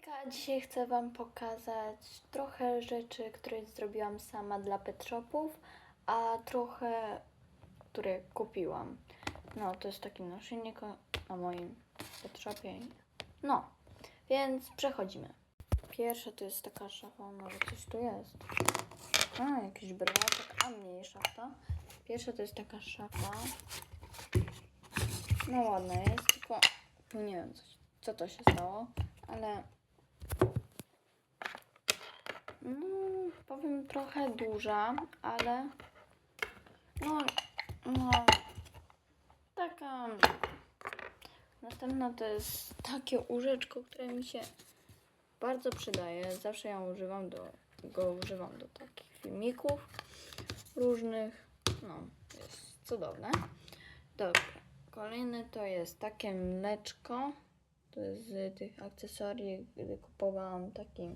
Hejka, dzisiaj chcę Wam pokazać trochę rzeczy, które zrobiłam sama dla pet shopów, a trochę, które kupiłam. No, to jest taki naszyjnik na moim pet shopie. No, więc przechodzimy. Pierwsza to jest taka szafa, może coś tu jest. A, jakiś brylaczek, a mniej szafta. Pierwsza to jest taka szafa. No ładna jest, tylko tu nie wiem co, co to się stało, ale no, powiem trochę duża, ale no, no taka następna to jest takie łóżeczko, które mi się bardzo przydaje. Zawsze ją używam do, go używam do takich filmików różnych. No, jest cudowne. Dobra. Kolejne to jest takie mleczko. To jest z tych akcesorii, gdy kupowałam taki.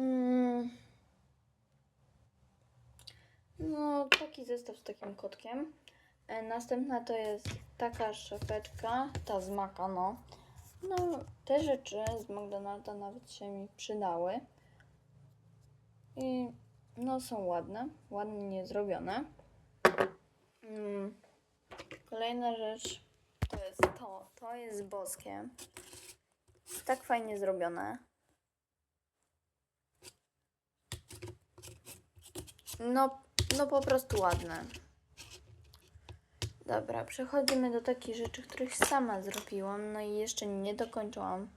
Mm, no, taki zestaw z takim kotkiem. E, Następna to jest taka szafeczka, ta z Maka, no. No, te rzeczy z McDonalda nawet się mi przydały. I no, są ładne, ładnie zrobione. Mm. Kolejna rzecz to jest to. To jest boskie. Tak fajnie zrobione. No, no po prostu ładne. Dobra, przechodzimy do takich rzeczy, których sama zrobiłam, no i jeszcze nie dokończyłam.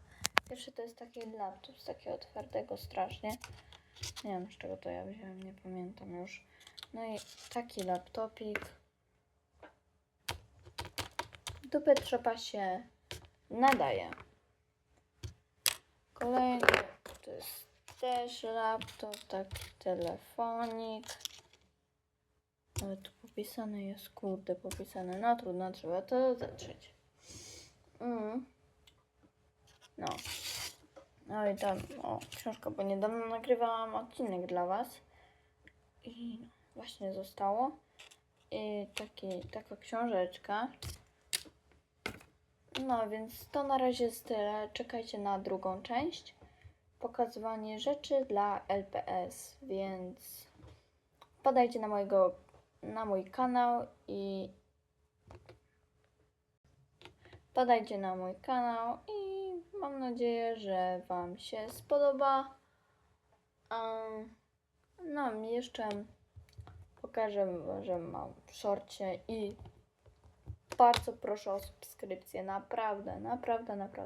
Pierwsze to jest taki laptop z takiego twardego strasznie. Nie wiem z czego to ja wziąłem, nie pamiętam już. No i taki laptopik. Do Pet Shopa się nadaje. Kolejny to jest też laptop, taki telefonik. Ale tu popisane jest, kurde, popisane. No trudno, trzeba to zetrzeć. Mm. No. No i tam, o, książka, bo niedawno nagrywałam odcinek dla Was. I no, właśnie zostało. I taki, taka książeczka. No więc to na razie jest tyle. Czekajcie na drugą część. Pokazywanie rzeczy dla LPS, więc podajcie na mojego na mój kanał i podajcie na mój kanał i mam nadzieję, że Wam się spodoba. Um, no, jeszcze pokażę, że mam w szorcie i bardzo proszę o subskrypcję. Naprawdę, naprawdę, naprawdę.